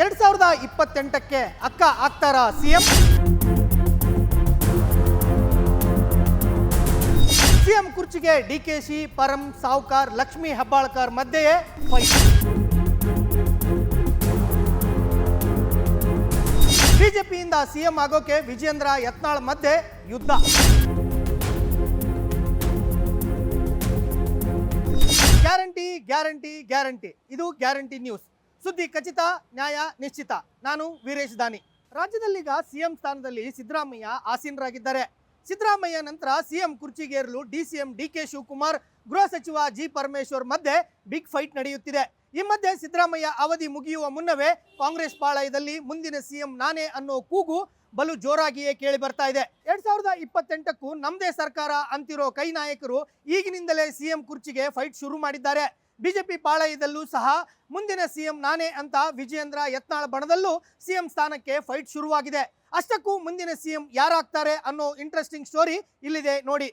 ಎರಡ್ ಸಾವಿರದ ಇಪ್ಪತ್ತೆಂಟಕ್ಕೆ ಅಕ್ಕ ಆಗ್ತಾರ CM? CM ಕುರ್ಚಿಗೆ D K C Param, Savkar, Lakshmi Hebbalkar ಮಧ್ಯೆಯೇ ಬಿಜೆಪಿಯಿಂದ ಸಿಎಂ ಆಗೋಕೆ ವಿಜೇಂದ್ರ ಯತ್ನಾಳ್ ಮಧ್ಯೆ ಯುದ್ಧ. Guarantee guarantee guarantee. ಇದು ಗ್ಯಾರಂಟಿ ನ್ಯೂಸ್. ಸುದ್ದಿ ಖಚಿತ, ನ್ಯಾಯ ನಿಶ್ಚಿತ. ನಾನು ವೀರೇಶ್ ದಾನಿ. ರಾಜ್ಯದಲ್ಲೀಗ ಸಿಎಂ ಸ್ಥಾನದಲ್ಲಿ ಸಿದ್ದರಾಮಯ್ಯ ಆಸೀನರಾಗಿದ್ದಾರೆ. ಸಿದ್ದರಾಮಯ್ಯ ನಂತರ ಸಿಎಂ ಕುರ್ಚಿಗೇರಲು ಡಿಸಿಎಂ ಡಿ ಕೆ ಶಿವಕುಮಾರ್, ಗೃಹ ಸಚಿವ ಜಿ ಪರಮೇಶ್ವರ್ ಮಧ್ಯೆ ಬಿಗ್ ಫೈಟ್ ನಡೆಯುತ್ತಿದೆ. ಈ ಮಧ್ಯೆ ಸಿದ್ದರಾಮಯ್ಯ ಅವಧಿ ಮುಗಿಯುವ ಮುನ್ನವೇ ಕಾಂಗ್ರೆಸ್ ಪಾಳಯದಲ್ಲಿ ಮುಂದಿನ ಸಿಎಂ ನಾನೇ ಅನ್ನೋ ಕೂಗು ಬಲು ಜೋರಾಗಿಯೇ ಕೇಳಿ ಬರ್ತಾ ಇದೆ. ಎರಡ್ ಸಾವಿರದ ಇಪ್ಪತ್ತೆಂಟಕ್ಕೂ ನಮ್ಮದೇ ಸರ್ಕಾರ ಅಂತಿರೋ ಕೈ ನಾಯಕರು ಈಗಿನಿಂದಲೇ ಸಿಎಂ ಕುರ್ಚಿಗೆ ಫೈಟ್ ಶುರು ಮಾಡಿದ್ದಾರೆ. ಬಿಜೆಪಿ ಪಾಳಯದಲ್ಲೂ ಸಹ ಮುಂದಿನ ಸಿಎಂ ನಾನೇ ಅಂತ ವಿಜಯೇಂದ್ರ ಯತ್ನಾಳ್ ಬಣದಲ್ಲೂ ಸಿಎಂ ಸ್ಥಾನಕ್ಕೆ ಫೈಟ್ ಶುರುವಾಗಿದೆ. ಅಷ್ಟಕ್ಕೂ ಮುಂದಿನ ಸಿಎಂ ಯಾರಾಗ್ತಾರೆ ಅನ್ನೋ ಇಂಟ್ರೆಸ್ಟಿಂಗ್ ಸ್ಟೋರಿ ಇಲ್ಲಿದೆ ನೋಡಿ.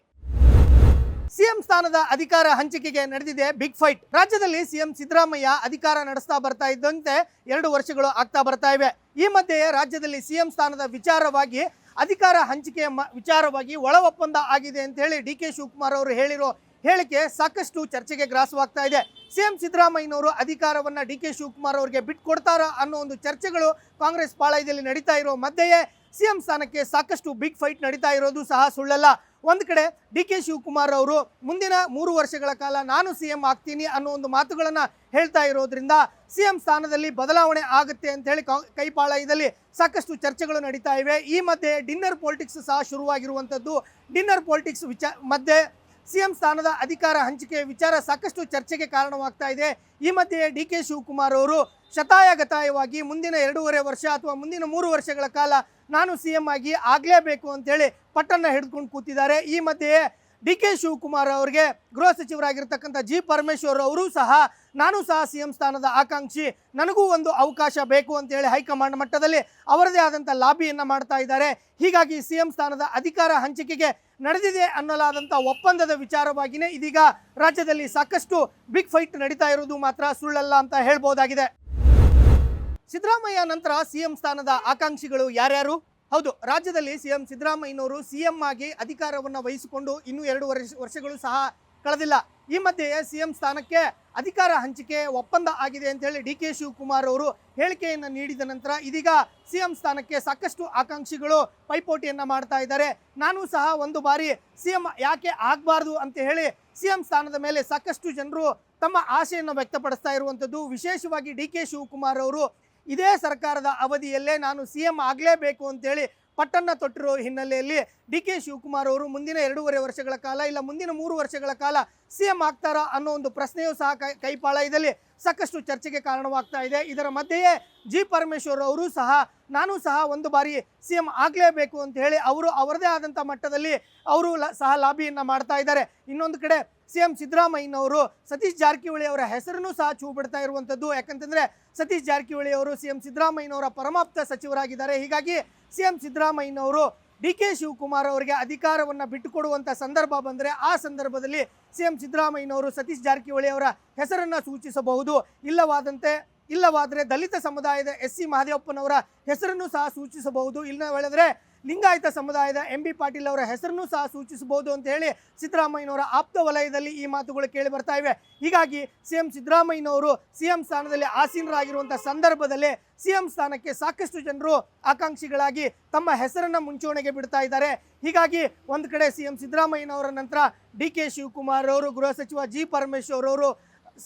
ಸಿಎಂ ಸ್ಥಾನದ ಅಧಿಕಾರ ಹಂಚಿಕೆಗೆ ನಡೆದಿದೆ ಬಿಗ್ ಫೈಟ್ ರಾಜ್ಯದಲ್ಲಿ ಸಿಎಂ ಸಿದ್ದರಾಮಯ್ಯ ಅಧಿಕಾರ ನಡೆಸ್ತಾ ಬರ್ತಾ ಇದ್ದಂತೆ ಎರಡು ವರ್ಷಗಳು ಆಗ್ತಾ ಬರ್ತಾ ಇವೆ. ಈ ಮಧ್ಯೆ ರಾಜ್ಯದಲ್ಲಿ ಸಿಎಂ ಸ್ಥಾನದ ವಿಚಾರವಾಗಿ ಅಧಿಕಾರ ಹಂಚಿಕೆಯ ವಿಚಾರವಾಗಿ ಒಳ ಒಪ್ಪಂದ ಆಗಿದೆ ಅಂತ ಹೇಳಿ ಡಿ ಕೆ ಶಿವಕುಮಾರ್ ಅವರು ಹೇಳಿರೋ ಹೇಳಿಕೆ ಸಾಕಷ್ಟು ಚರ್ಚೆಗೆ ಗ್ರಾಸವಾಗ್ತಾ ಇದೆ. ಸಿಎಂ ಸಿದ್ದರಾಮಯ್ಯನವರು ಅಧಿಕಾರವನ್ನ ಡಿ ಕೆ ಶಿವಕುಮಾರ್ ಅವರಿಗೆ ಬಿಟ್ಕೊಡ್ತಾರಾ ಅನ್ನೋ ಒಂದು ಚರ್ಚೆಗಳು ಕಾಂಗ್ರೆಸ್ ಪಾಳಯದಲ್ಲಿ ನಡೀತಾ ಇರೋ ಮಧ್ಯೆಯೇ ಸಿಎಂ ಸ್ಥಾನಕ್ಕೆ ಸಾಕಷ್ಟು ಬಿಗ್ ಫೈಟ್ ನಡೀತಾ ಇರೋದು ಸಹ ಸುಳ್ಳಲ್ಲ. ಒಂದು ಕಡೆ ಡಿ ಕೆ ಶಿವಕುಮಾರ್ ಅವರು ಮುಂದಿನ ಮೂರು ವರ್ಷಗಳ ಕಾಲ ನಾನು ಸಿಎಂ ಆಗ್ತೀನಿ ಅನ್ನೋ ಒಂದು ಮಾತುಗಳನ್ನು ಹೇಳ್ತಾ ಇರೋದ್ರಿಂದ ಸಿಎಂ ಸ್ಥಾನದಲ್ಲಿ ಬದಲಾವಣೆ ಆಗುತ್ತೆ ಅಂತ ಹೇಳಿ ಕೈಪಾಳಯದಲ್ಲಿ ಸಾಕಷ್ಟು ಚರ್ಚೆಗಳು ನಡೀತಾ ಇವೆ. ಈ ಮಧ್ಯೆ ಡಿನ್ನರ್ ಪೊಲಿಟಿಕ್ಸ್ ಸಹ ಶುರುವಾಗಿರುವಂಥದ್ದು ಡಿನ್ನರ್ ಪೊಲಿಟಿಕ್ಸ್ ವಿಚ, ಮಧ್ಯೆ ಸಿಎಂ ಸ್ಥಾನದ ಅಧಿಕಾರ ಹಂಚಿಕೆ ವಿಚಾರ ಸಾಕಷ್ಟು ಚರ್ಚೆಗೆ ಕಾರಣವಾಗ್ತಾ ಇದೆ. ಈ ಮಧ್ಯೆ ಡಿ ಕೆ ಶಿವಕುಮಾರ್ ಅವರು ಶತಾಯಗತಾಯವಾಗಿ ಮುಂದಿನ ಎರಡೂವರೆ ವರ್ಷ ಅಥವಾ ಮುಂದಿನ ಮೂರು ವರ್ಷಗಳ ಕಾಲ ನಾನು ಸಿ ಎಂ ಆಗಿ ಆಗಲೇಬೇಕು ಅಂತೇಳಿ ಪಟ್ಟನ್ನು ಹಿಡಿದುಕೊಂಡು ಕೂತಿದ್ದಾರೆ. ಈ ಮಧ್ಯೆ ಡಿ ಕೆ ಶಿವಕುಮಾರ್ ಅವರಿಗೆ ಗೃಹ ಸಚಿವರಾಗಿರ್ತಕ್ಕಂಥ ಜಿ ಪರಮೇಶ್ವರ್ ಅವರು ಸಹ ನಾನು ಸಹ ಸಿ ಎಂ ಸ್ಥಾನದ ಆಕಾಂಕ್ಷಿ. ನನಗೂ ಒಂದು ಅವಕಾಶ ಬೇಕು ಅಂತೇಳಿ ಹೈಕಮಾಂಡ್ ಮಟ್ಟದಲ್ಲಿ ಅವರದೇ ಆದಂಥ ಲಾಬಿಯನ್ನು ಮಾಡ್ತಾ ಇದ್ದಾರೆ. ಹೀಗಾಗಿ ಸಿ ಎಂ ಸ್ಥಾನದ ಅಧಿಕಾರ ಹಂಚಿಕೆಗೆ ನಡೆದಿದೆ ಅನ್ನಲಾದಂಥ ಒಪ್ಪಂದದ ವಿಚಾರವಾಗಿಯೇ ಇದೀಗ ರಾಜ್ಯದಲ್ಲಿ ಸಾಕಷ್ಟು ಬಿಗ್ ಫೈಟ್ ನಡೀತಾ ಇರೋದು ಮಾತ್ರ ಸುಳ್ಳಲ್ಲ ಅಂತ ಹೇಳ್ಬೋದಾಗಿದೆ. ಸಿದ್ದರಾಮಯ್ಯ ನಂತರ ಸಿಎಂ ಸ್ಥಾನದ ಆಕಾಂಕ್ಷಿಗಳು ಯಾರ್ಯಾರು? ಹೌದು, ರಾಜ್ಯದಲ್ಲಿ ಸಿಎಂ ಸಿದ್ದರಾಮಯ್ಯನವರು ಸಿಎಂ ಆಗಿ ಅಧಿಕಾರವನ್ನು ವಹಿಸಿಕೊಂಡು ಇನ್ನೂ ಎರಡು ವರ್ಷ, ವರ್ಷಗಳು ಸಹ ಕಳೆದಿಲ್ಲ. ಈ ಮಧ್ಯೆ ಸಿಎಂ ಸ್ಥಾನಕ್ಕೆ ಅಧಿಕಾರ ಹಂಚಿಕೆ ಒಪ್ಪಂದ ಆಗಿದೆ ಅಂತ ಹೇಳಿ ಡಿ ಕೆ ಶಿವಕುಮಾರ್ ಅವರು ಹೇಳಿಕೆಯನ್ನು ನೀಡಿದ ನಂತರ ಇದೀಗ ಸಿಎಂ ಸ್ಥಾನಕ್ಕೆ ಸಾಕಷ್ಟು ಆಕಾಂಕ್ಷಿಗಳು ಪೈಪೋಟಿಯನ್ನು ಮಾಡ್ತಾ ಇದ್ದಾರೆ. ನಾನು ಸಹ ಒಂದು ಬಾರಿ ಸಿಎಂ ಯಾಕೆ ಆಗಬಾರ್ದು ಅಂತ ಹೇಳಿ ಸಿಎಂ ಸ್ಥಾನದ ಮೇಲೆ ಸಾಕಷ್ಟು ಜನರು ತಮ್ಮ ಆಶೆಯನ್ನು ವ್ಯಕ್ತಪಡಿಸ್ತಾ ಇರುವಂಥದ್ದು ವಿಶೇಷವಾಗಿ ಡಿ ಕೆ ಶಿವಕುಮಾರ್ ಅವರು ಇದೇ ಸರ್ಕಾರದ ಅವಧಿಯಲ್ಲೇ ನಾನು ಸಿ ಎಂ ಆಗಲೇಬೇಕು ಅಂತೇಳಿ ಪಟ್ಟನ್ನ ತೊಟ್ಟಿರೋ ಹಿನ್ನೆಲೆಯಲ್ಲಿ ಡಿ ಕೆ ಶಿವಕುಮಾರ್ ಅವರು ಮುಂದಿನ ಎರಡೂವರೆ ವರ್ಷಗಳ ಕಾಲ ಇಲ್ಲ, ಮುಂದಿನ ಮೂರು ವರ್ಷಗಳ ಕಾಲ ಸಿ ಎಂ ಆಗ್ತಾರಾ ಅನ್ನೋ ಒಂದು ಪ್ರಶ್ನೆಯೂ ಸಹ ಕೈ ಕೈಪಾಳಯದಲ್ಲಿ ಸಾಕಷ್ಟು ಚರ್ಚೆಗೆ ಕಾರಣವಾಗ್ತಾ ಇದೆ. ಇದರ ಮಧ್ಯೆಯೇ ಜಿ ಪರಮೇಶ್ವರ್ ಅವರು ಸಹ, ನಾನು ಸಹ ಒಂದು ಬಾರಿ ಸಿ ಎಂ ಆಗಲೇಬೇಕು ಅಂತ ಹೇಳಿ ಅವರು ಅವರದೇ ಆದಂಥ ಮಟ್ಟದಲ್ಲಿ ಅವರು ಸಹ ಲಾಬಿಯನ್ನು ಮಾಡ್ತಾ ಇದ್ದಾರೆ. ಇನ್ನೊಂದು ಕಡೆ ಸಿ ಎಂ ಸಿದ್ದರಾಮಯ್ಯನವರು ಸತೀಶ್ ಜಾರಕಿಹೊಳಿ ಅವರ ಹೆಸರನ್ನು ಸಹ ಚೂ ಬಿಡ್ತಾ ಇರುವಂಥದ್ದು. ಯಾಕಂತಂದರೆ ಸತೀಶ್ ಜಾರಕಿಹೊಳಿ ಅವರು ಸಿ ಎಂ ಸಿದ್ದರಾಮಯ್ಯನವರ ಪರಮಾಪ್ತ ಸಚಿವರಾಗಿದ್ದಾರೆ. ಹೀಗಾಗಿ ಸಿ ಎಂ ಸಿದ್ದರಾಮಯ್ಯನವರು ಡಿ ಕೆ ಶಿವಕುಮಾರ್ ಅವರಿಗೆ ಅಧಿಕಾರವನ್ನು ಬಿಟ್ಟುಕೊಡುವಂಥ ಸಂದರ್ಭ ಬಂದರೆ ಆ ಸಂದರ್ಭದಲ್ಲಿ ಸಿ ಎಂ ಸಿದ್ದರಾಮಯ್ಯನವರು ಸತೀಶ್ ಜಾರಕಿಹೊಳಿ ಅವರ ಹೆಸರನ್ನು ಸೂಚಿಸಬಹುದು. ಇಲ್ಲವಾದಂತೆ, ಇಲ್ಲವಾದರೆ ದಲಿತ ಸಮುದಾಯದ ಎಸ್ ಸಿ ಮಹದೇವಪ್ಪನವರ ಹೆಸರನ್ನು ಸಹ ಸೂಚಿಸಬಹುದು. ಇಲ್ಲ ಹೇಳಿದ್ರೆ ಲಿಂಗಾಯತ ಸಮುದಾಯದ ಎಂ ಬಿ ಪಾಟೀಲ್ ಅವರ ಹೆಸರನ್ನು ಸಹ ಸೂಚಿಸಬಹುದು ಅಂತ ಹೇಳಿ ಸಿದ್ದರಾಮಯ್ಯನವರ ಆಪ್ತ ವಲಯದಲ್ಲಿ ಈ ಮಾತುಗಳು ಕೇಳಿ ಬರ್ತಾ ಇವೆ. ಹೀಗಾಗಿ ಸಿ ಎಂ ಸಿದ್ದರಾಮಯ್ಯನವರು ಸಿ ಎಂ ಸ್ಥಾನದಲ್ಲಿ ಆಸೀನರಾಗಿರುವಂಥ ಸಂದರ್ಭದಲ್ಲಿ ಸಿ ಎಂ ಸ್ಥಾನಕ್ಕೆ ಸಾಕಷ್ಟು ಜನರು ಆಕಾಂಕ್ಷಿಗಳಾಗಿ ತಮ್ಮ ಹೆಸರನ್ನು ಮುಂಚೂಣಿಗೆ ಬಿಡ್ತಾ ಇದ್ದಾರೆ. ಹೀಗಾಗಿ ಒಂದು ಕಡೆ ಸಿ ಎಂ ಸಿದ್ದರಾಮಯ್ಯನವರ ನಂತರ ಡಿ ಕೆ ಶಿವಕುಮಾರ್ ಅವರು, ಗೃಹ ಸಚಿವ ಜಿ ಪರಮೇಶ್ವರ್ ಅವರು,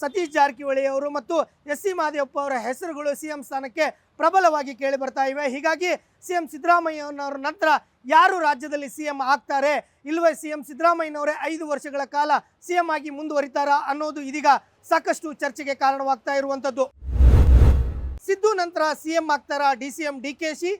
ಸತೀಶ್ ಜಾರಕಿಹೊಳಿ ಅವರು ಮತ್ತು ಎಸ್ ಸಿ ಮಾದೇವಪ್ಪ ಅವರ ಹೆಸರುಗಳು ಸಿ ಎಂ ಸ್ಥಾನಕ್ಕೆ ಪ್ರಬಲವಾಗಿ ಕೇಳಿ ಬರ್ತಾ ಇವೆ. ಹೀಗಾಗಿ ಸಿ ಎಂ ಸಿದ್ದರಾಮಯ್ಯನವರ ನಂತರ ಯಾರು ರಾಜ್ಯದಲ್ಲಿ ಸಿ ಎಂ ಆಗ್ತಾರೆ? ಇಲ್ಲವೇ ಸಿ ಎಂ ಸಿದ್ದರಾಮಯ್ಯನವರೇ ಐದು ವರ್ಷಗಳ ಕಾಲ ಸಿ ಎಂ ಆಗಿ ಮುಂದುವರಿತಾರಾ ಅನ್ನೋದು ಇದೀಗ ಸಾಕಷ್ಟು ಚರ್ಚೆಗೆ ಕಾರಣವಾಗ್ತಾ ಇರುವಂಥದ್ದು. ಸಿದ್ದು ನಂತರ ಸಿ ಎಂ ಆಗ್ತಾರಾ? D C M, D K Shi?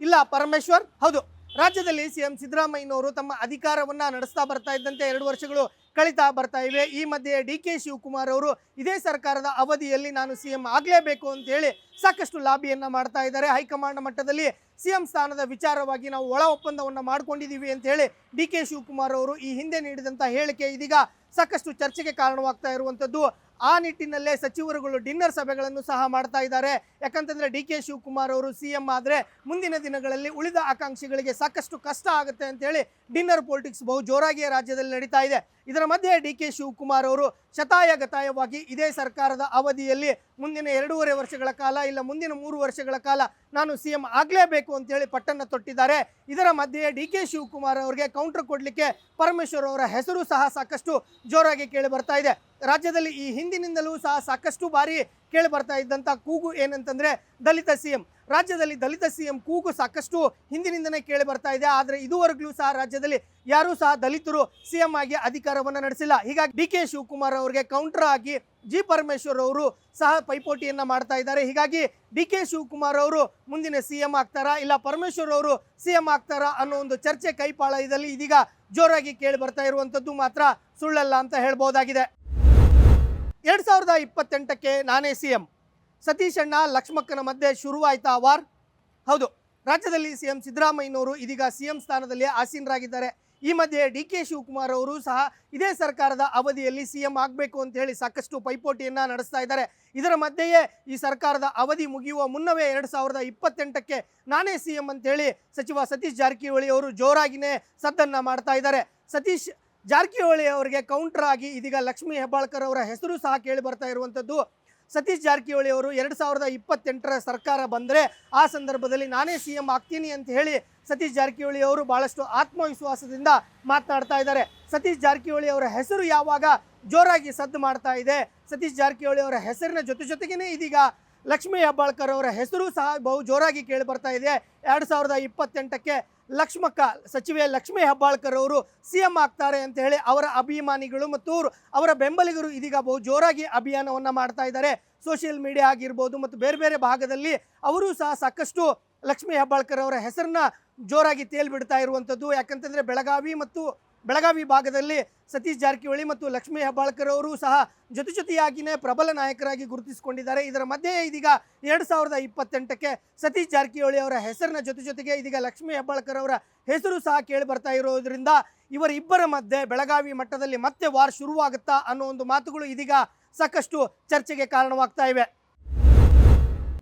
ಇಲ್ಲ ಪರಮೇಶ್ವರ್? ಹೌದು. ರಾಜ್ಯದಲ್ಲಿ ಸಿಎಂ ಸಿದ್ದರಾಮಯ್ಯನವರು ತಮ್ಮ ಅಧಿಕಾರವನ್ನ ನಡೆಸ್ತಾ ಬರ್ತಾ ಇದ್ದಂತೆ ಎರಡು ವರ್ಷಗಳು ಕಳೀತಾ ಬರ್ತಾ ಇವೆ. ಈ ಮಧ್ಯೆ ಡಿ ಕೆ ಶಿವಕುಮಾರ್ ಅವರು, ಇದೇ ಸರ್ಕಾರದ ಅವಧಿಯಲ್ಲಿ ನಾನು ಸಿ ಎಂ ಆಗಲೇಬೇಕು ಅಂತೇಳಿ ಸಾಕಷ್ಟು ಲಾಬಿಯನ್ನು ಮಾಡ್ತಾ ಇದ್ದಾರೆ. ಹೈಕಮಾಂಡ್ ಮಟ್ಟದಲ್ಲಿ ಸಿ ಎಂ ಸ್ಥಾನದ ವಿಚಾರವಾಗಿ ನಾವು ಒಳ ಒಪ್ಪಂದವನ್ನು ಮಾಡಿಕೊಂಡಿದ್ದೀವಿ ಅಂತ ಹೇಳಿ ಡಿ ಕೆ ಶಿವಕುಮಾರ್ ಅವರು ಈ ಹಿಂದೆ ನೀಡಿದಂಥ ಹೇಳಿಕೆ ಇದೀಗ ಸಾಕಷ್ಟು ಚರ್ಚೆಗೆ ಕಾರಣವಾಗ್ತಾ ಇರುವಂಥದ್ದು ಆ ನಿಟ್ಟಿನಲ್ಲೇ ಸಚಿವರುಗಳು ಡಿನ್ನರ್ ಸಭೆಗಳನ್ನು ಸಹ ಮಾಡ್ತಾ ಇದ್ದಾರೆ. ಯಾಕಂತಂದ್ರೆ ಡಿ ಕೆ ಶಿವಕುಮಾರ್ ಅವರು ಸಿ ಎಂ ಆದರೆ ಮುಂದಿನ ದಿನಗಳಲ್ಲಿ ಉಳಿದ ಆಕಾಂಕ್ಷಿಗಳಿಗೆ ಸಾಕಷ್ಟು ಕಷ್ಟ ಆಗುತ್ತೆ ಅಂತೇಳಿ ಡಿನ್ನರ್ ಪೊಲಿಟಿಕ್ಸ್ ಬಹು ಜೋರಾಗಿಯೇ ರಾಜ್ಯದಲ್ಲಿ ನಡೀತಾ ಇದೆ. ಇದರ ಮಧ್ಯೆ ಡಿ ಕೆ ಶಿವಕುಮಾರ್ ಅವರು ಶತಾಯ ಗತಾಯವಾಗಿ ಇದೇ ಸರ್ಕಾರದ ಅವಧಿಯಲ್ಲಿ ಮುಂದಿನ ಎರಡೂವರೆ ವರ್ಷಗಳ ಕಾಲ ಇಲ್ಲ ಮುಂದಿನ ಮೂರು ವರ್ಷಗಳ ಕಾಲ ನಾನು ಸಿ ಎಂ ಆಗಲೇಬೇಕು ಅಂತೇಳಿ ಪಟ್ಟನ್ನು ತೊಟ್ಟಿದ್ದಾರೆ. ಇದರ ಮಧ್ಯೆ ಡಿ ಕೆ ಶಿವಕುಮಾರ್ ಅವರಿಗೆ ಕೌಂಟರ್ ಕೊಡಲಿಕ್ಕೆ ಪರಮೇಶ್ವರ್ ಅವರ ಹೆಸರು ಸಹ ಸಾಕಷ್ಟು ಜೋರಾಗಿ ಕೇಳಿ ಬರ್ತಾ ಇದೆ. ರಾಜ್ಯದಲ್ಲಿ ಈ ಹಿಂದಿನಿಂದಲೂ ಸಹ ಸಾಕಷ್ಟು ಬಾರಿ ಕೇಳಿ ಬರ್ತಾ ಇದ್ದಂಥ ಕೂಗು ಏನಂತಂದರೆ ದಲಿತ ಸಿ ಎಂ ರಾಜ್ಯದಲ್ಲಿ ದಲಿತ ಸಿ ಎಂ ಕೂಗು ಸಾಕಷ್ಟು ಹಿಂದಿನಿಂದನೇ ಕೇಳಿ ಬರ್ತಾ ಇದೆ. ಆದರೆ ಇದುವರೆಗೂ ಸಹ ರಾಜ್ಯದಲ್ಲಿ ಯಾರೂ ಸಹ ದಲಿತರು ಸಿ ಎಂ ಆಗಿ ಅಧಿಕಾರವನ್ನು ನಡೆಸಿಲ್ಲ. ಹೀಗಾಗಿ ಡಿ ಕೆ ಶಿವಕುಮಾರ್ ಅವರಿಗೆ ಕೌಂಟರ್ ಆಗಿ ಜಿ ಪರಮೇಶ್ವರ್ ಅವರು ಸಹ ಪೈಪೋಟಿಯನ್ನು ಮಾಡ್ತಾ ಇದ್ದಾರೆ. ಹೀಗಾಗಿ ಡಿ ಕೆ ಶಿವಕುಮಾರ್ ಅವರು ಮುಂದಿನ ಸಿ ಎಂ ಆಗ್ತಾರಾ, ಇಲ್ಲ ಪರಮೇಶ್ವರ್ ಅವರು ಸಿ ಎಂ ಆಗ್ತಾರಾ ಅನ್ನೋ ಒಂದು ಚರ್ಚೆ ಕೈಪಾಳಯದಲ್ಲಿ ಇದೀಗ ಜೋರಾಗಿ ಕೇಳಿ ಬರ್ತಾ ಇರುವಂಥದ್ದು ಮಾತ್ರ ಸುಳ್ಳಲ್ಲ ಅಂತ ಹೇಳ್ಬೋದಾಗಿದೆ. ಎರಡ್ ಸಾವಿರದ ಇಪ್ಪತ್ತೆಂಟಕ್ಕೆ ನಾನೇ ಸಿ ಎಂ. ಸತೀಶ್ ಅಣ್ಣ, ಲಕ್ಷ್ಮಕ್ಕನ ಮಧ್ಯೆ ಶುರುವಾಯ್ತಾ ವಾರ್. ಹೌದು, ರಾಜ್ಯದಲ್ಲಿ ಸಿ ಎಂ ಸಿದ್ದರಾಮಯ್ಯನವರು ಇದೀಗ ಸಿ ಎಂ ಸ್ಥಾನದಲ್ಲಿ ಆಸೀನರಾಗಿದ್ದಾರೆ. ಈ ಮಧ್ಯೆ ಡಿ ಕೆ ಶಿವಕುಮಾರ್ ಅವರು ಸಹ ಇದೇ ಸರ್ಕಾರದ ಅವಧಿಯಲ್ಲಿ ಸಿ ಎಂ ಆಗಬೇಕು ಅಂತ ಹೇಳಿ ಸಾಕಷ್ಟು ಪೈಪೋಟಿಯನ್ನು ನಡೆಸ್ತಾ ಇದ್ದಾರೆ. ಇದರ ಮಧ್ಯೆಯೇ ಈ ಸರ್ಕಾರದ ಅವಧಿ ಮುಗಿಯುವ ಮುನ್ನವೇ ಎರಡು ಸಾವಿರದ ಇಪ್ಪತ್ತೆಂಟಕ್ಕೆ ನಾನೇ ಸಿ ಎಂ ಅಂತೇಳಿ ಸಚಿವ ಸತೀಶ್ ಜಾರಕಿಹೊಳಿ ಅವರು ಜೋರಾಗಿನೇ ಸದ್ದನ್ನು ಮಾಡ್ತಾ ಇದ್ದಾರೆ. ಸತೀಶ್ ಜಾರಕಿಹೊಳಿ ಅವರಿಗೆ ಕೌಂಟರ್ ಆಗಿ ಇದೀಗ ಲಕ್ಷ್ಮೀ ಹೆಬ್ಬಾಳ್ಕರ್ ಅವರ ಹೆಸರು ಸಹ ಕೇಳಿ ಬರ್ತಾ ಇರುವಂಥದ್ದು ಸತೀಶ್ ಜಾರಕಿಹೊಳಿ ಅವರು ಎರಡು ಸಾವಿರದ ಇಪ್ಪತ್ತೆಂಟರ ಸರ್ಕಾರ ಬಂದರೆ ಆ ಸಂದರ್ಭದಲ್ಲಿ ನಾನೇ ಸಿ ಎಂ ಆಗ್ತೀನಿ ಅಂತ ಹೇಳಿ ಸತೀಶ್ ಜಾರಕಿಹೊಳಿ ಅವರು ಭಾಳಷ್ಟು ಆತ್ಮವಿಶ್ವಾಸದಿಂದ ಮಾತನಾಡ್ತಾ ಇದ್ದಾರೆ. ಸತೀಶ್ ಜಾರಕಿಹೊಳಿ ಅವರ ಹೆಸರು ಯಾವಾಗ ಜೋರಾಗಿ ಸದ್ದು ಮಾಡ್ತಾ ಇದೆ? ಸತೀಶ್ ಜಾರಕಿಹೊಳಿ ಅವರ ಹೆಸರಿನ ಜೊತೆ ಜೊತೆಗೇನೆ ಇದೀಗ ಲಕ್ಷ್ಮೀ ಹೆಬ್ಬಾಳ್ಕರ್ ಅವರ ಹೆಸರು ಸಹ ಬಹು ಜೋರಾಗಿ ಕೇಳಿ ಬರ್ತಾ ಇದೆ. ಎರಡು ಸಾವಿರದ ಇಪ್ಪತ್ತೆಂಟಕ್ಕೆ ಲಕ್ಷ್ಮಕ್ಕ, ಸಚಿವೆ ಲಕ್ಷ್ಮೀ ಹೆಬ್ಬಾಳ್ಕರ್ ಅವರು ಸಿ ಎಂ ಆಗ್ತಾರೆ ಅಂತ ಹೇಳಿ ಅವರ ಅಭಿಮಾನಿಗಳು ಮತ್ತು ಅವ್ರು- ಬೆಂಬಲಿಗರು ಇದೀಗ ಬಹು ಜೋರಾಗಿ ಅಭಿಯಾನವನ್ನು ಮಾಡ್ತಾ ಇದ್ದಾರೆ. ಸೋಷಿಯಲ್ ಮೀಡಿಯಾ ಆಗಿರ್ಬೋದು ಮತ್ತು ಬೇರೆ ಬೇರೆ ಭಾಗದಲ್ಲಿ ಅವರು ಸಹ ಸಾಕಷ್ಟು ಲಕ್ಷ್ಮೀ ಹೆಬ್ಬಾಳ್ಕರ್ ಅವರ ಹೆಸರನ್ನ ಜೋರಾಗಿ ತೇಲ್ಬಿಡ್ತಾ ಇರುವಂಥದ್ದು ಯಾಕಂತಂದರೆ ಬೆಳಗಾವಿ ಮತ್ತು ಬೆಳಗಾವಿ ಭಾಗದಲ್ಲಿ ಸತೀಶ್ ಜಾರಕಿಹೊಳಿ ಮತ್ತು ಲಕ್ಷ್ಮೀ ಹೆಬ್ಬಾಳ್ಕರ್ ಅವರು ಸಹ ಜೊತೆ ಜೊತೆಯಾಗಿಯೇ ಪ್ರಬಲ ನಾಯಕರಾಗಿ ಗುರುತಿಸಿಕೊಂಡಿದ್ದಾರೆ. ಇದರ ಮಧ್ಯೆ ಇದೀಗ ಎರಡು ಸಾವಿರದ ಇಪ್ಪತ್ತೆಂಟಕ್ಕೆ ಸತೀಶ್ ಜಾರಕಿಹೊಳಿ ಅವರ ಹೆಸರಿನ ಜೊತೆ ಜೊತೆಗೆ ಇದೀಗ ಲಕ್ಷ್ಮೀ ಹೆಬ್ಬಾಳ್ಕರ್ ಅವರ ಹೆಸರು ಸಹ ಕೇಳಿ ಬರ್ತಾ ಇರೋದ್ರಿಂದ ಇವರಿಬ್ಬರ ಮಧ್ಯೆ ಬೆಳಗಾವಿ ಮಟ್ಟದಲ್ಲಿ ಮತ್ತೆ ವಾರ್ ಶುರುವಾಗುತ್ತಾ ಅನ್ನೋ ಒಂದು ಮಾತುಗಳು ಇದೀಗ ಸಾಕಷ್ಟು ಚರ್ಚೆಗೆ ಕಾರಣವಾಗ್ತಾ ಇವೆ.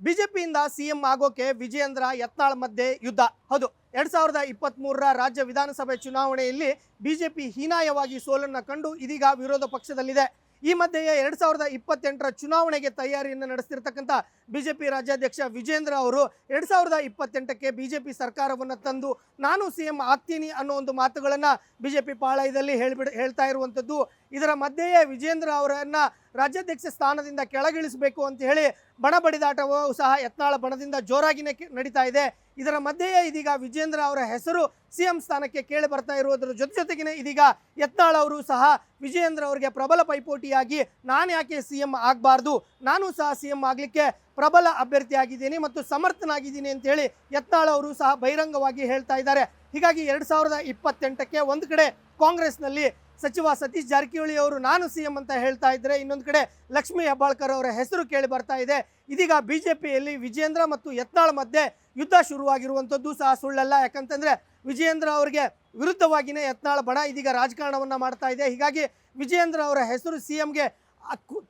ಬಿಜೆಪಿಯಿಂದ ಸಿಎಂ ಆಗೋಕೆ ವಿಜಯೇಂದ್ರ ಯತ್ನಾಳ್ ಮಧ್ಯೆ ಯುದ್ಧ. ಹೌದು, ಎರಡ್ ಸಾವಿರದ ಇಪ್ಪತ್ತ್ ಮೂರರ ರಾಜ್ಯ ವಿಧಾನಸಭೆ ಚುನಾವಣೆಯಲ್ಲಿ ಬಿಜೆಪಿ ಹೀನಾಯವಾಗಿ ಸೋಲನ್ನು ಕಂಡು ಇದೀಗ ವಿರೋಧ ಪಕ್ಷದಲ್ಲಿದೆ. ಈ ಮಧ್ಯೆಯೇ ಎರಡ್ ಸಾವಿರದ ಇಪ್ಪತ್ತೆಂಟರ ಚುನಾವಣೆಗೆ ತಯಾರಿಯನ್ನು ನಡೆಸ್ತಿರ್ತಕ್ಕಂಥ ಬಿಜೆಪಿ ರಾಜ್ಯಾಧ್ಯಕ್ಷ ವಿಜೇಂದ್ರ ಅವರು ಎರಡ್ ಸಾವಿರದ ಇಪ್ಪತ್ತೆಂಟಕ್ಕೆ ಬಿಜೆಪಿ ಸರ್ಕಾರವನ್ನು ತಂದು ನಾನು ಸಿ ಎಂ ಆಗ್ತೀನಿ ಅನ್ನೋ ಒಂದು ಮಾತುಗಳನ್ನು ಬಿಜೆಪಿ ಪಾಳಯದಲ್ಲಿ ಹೇಳ್ಬಿಡ್, ಹೇಳ್ತಾ ಇರುವಂಥದ್ದು. ಇದರ ಮಧ್ಯೆಯೇ ವಿಜೇಂದ್ರ ಅವರನ್ನ ರಾಜ್ಯಾಧ್ಯಕ್ಷ ಸ್ಥಾನದಿಂದ ಕೆಳಗಿಳಿಸಬೇಕು ಅಂತ ಹೇಳಿ ಬಣ ಬಡಿದಾಟವೂ ಸಹ ಯತ್ನಾಳ ಬಣದಿಂದ ಜೋರಾಗಿನೇ ನಡೀತಾ ಇದೆ. ಇದರ ಮಧ್ಯೆಯೇ ಇದೀಗ ವಿಜೇಂದ್ರ ಅವರ ಹೆಸರು ಸಿಎಂ ಸ್ಥಾನಕ್ಕೆ ಕೇಳಿ ಬರ್ತಾ ಇರುವುದರ ಜೊತೆ ಜೊತೆಗೇನೆ ಇದೀಗ ಯತ್ನಾಳ್ ಅವರು ಸಹ ವಿಜೇಂದ್ರ ಅವರಿಗೆ ಪ್ರಬಲ ಪೈಪೋಟಿಯಾಗಿ ನಾನು ಯಾಕೆ ಸಿ ಎಂ ಆಗಬಾರ್ದು? ನಾನು ಸಹ ಸಿ ಎಂ ಆಗಲಿಕ್ಕೆ ಪ್ರಬಲ ಅಭ್ಯರ್ಥಿಯಾಗಿದ್ದೀನಿ ಮತ್ತು ಸಮರ್ಥನಾಗಿದ್ದೀನಿ ಅಂತ ಹೇಳಿ ಯತ್ನಾಳ್ ಅವರು ಸಹ ಬಹಿರಂಗವಾಗಿ ಹೇಳ್ತಾ ಇದ್ದಾರೆ. ಹೀಗಾಗಿ ಎರಡು ಸಾವಿರದ ಇಪ್ಪತ್ತೆಂಟಕ್ಕೆ ಒಂದು ಕಡೆ ಕಾಂಗ್ರೆಸ್ನಲ್ಲಿ ಸಚಿವ ಸತೀಶ್ ಜಾರಕಿಹೊಳಿ ಅವರು, ನಾನು ಸಿ ಎಂ ಅಂತ ಹೇಳ್ತಾ ಇದ್ರೆ, ಇನ್ನೊಂದು ಕಡೆ ಲಕ್ಷ್ಮೀ ಹೆಬ್ಬಾಳ್ಕರ್ ಅವರ ಹೆಸರು ಕೇಳಿ ಬರ್ತಾ ಇದೆ. ಇದೀಗ ಬಿಜೆಪಿಯಲ್ಲಿ ವಿಜೇಂದ್ರ ಮತ್ತು ಯತ್ನಾಳ್ ಮಧ್ಯೆ ಯುದ್ಧ ಶುರುವಾಗಿರುವಂಥದ್ದು ಸಹ ಸುಳ್ಳಲ್ಲ. ಯಾಕಂತಂದ್ರೆ ವಿಜಯೇಂದ್ರ ಅವರಿಗೆ ವಿರುದ್ಧವಾಗಿಯೇ ಯತ್ನಾಳ್ ಬಣ ಇದೀಗ ರಾಜಕಾರಣವನ್ನು ಮಾಡ್ತಾ ಇದೆ. ಹೀಗಾಗಿ ವಿಜಯೇಂದ್ರ ಅವರ ಹೆಸರು ಸಿ ಎಂಗೆ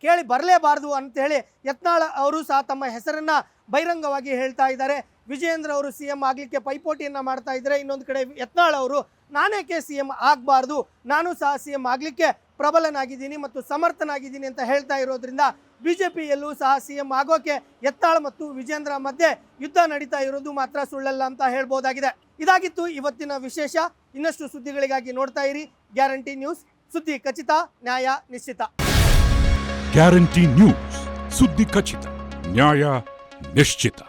ಕೇಳಿ ಬರಲೇಬಾರದು ಅಂತ ಹೇಳಿ ಯತ್ನಾಳ್ ಅವರು ಸಹ ತಮ್ಮ ಹೆಸರನ್ನ ಬಹಿರಂಗವಾಗಿ ಹೇಳ್ತಾ ಇದ್ದಾರೆ. ವಿಜಯೇಂದ್ರ ಅವರು ಸಿ ಎಂ ಆಗಲಿಕ್ಕೆ ಪೈಪೋಟಿಯನ್ನು ಮಾಡ್ತಾ ಇದ್ದಾರೆ ಇನ್ನೊಂದು ಕಡೆ ಯತ್ನಾಳ್ ಅವರು ನಾನೇಕೆ ಸಿ ಎಂ ಆಗಬಾರ್ದು, ನಾನು ಸಹ ಸಿ ಎಂ ಆಗಲಿಕ್ಕೆ ಪ್ರಬಲನಾಗಿದ್ದೀನಿ ಮತ್ತು ಸಮರ್ಥನಾಗಿದ್ದೀನಿ ಅಂತ ಹೇಳ್ತಾ ಇರೋದ್ರಿಂದ ಪಿಯಲ್ಲೂ ಸಹ ಸಿ ಎಂ ಆಗೋಕೆ ಯತ್ನಾಳ್ ಮತ್ತು ವಿಜೇಂದ್ರ ಮಧ್ಯೆ ಯುದ್ಧ ನಡೀತಾ ಇರೋದು ಮಾತ್ರ ಸುಳ್ಳಲ್ಲ ಅಂತ ಹೇಳ್ಬೋದಾಗಿದೆ. ಇದಾಗಿತ್ತು ಇವತ್ತಿನ ವಿಶೇಷ. ಇನ್ನಷ್ಟು ಸುದ್ದಿಗಳಿಗಾಗಿ ನೋಡ್ತಾ ಇರಿ. Guarantee news. ಸುದ್ದಿ ಖಚಿತ, ನ್ಯಾಯ ನಿಶ್ಚಿತ. Guarantee news. ಸುದ್ದಿ ಖಚಿತ, ನ್ಯಾಯ ನಿಶ್ಚಿತ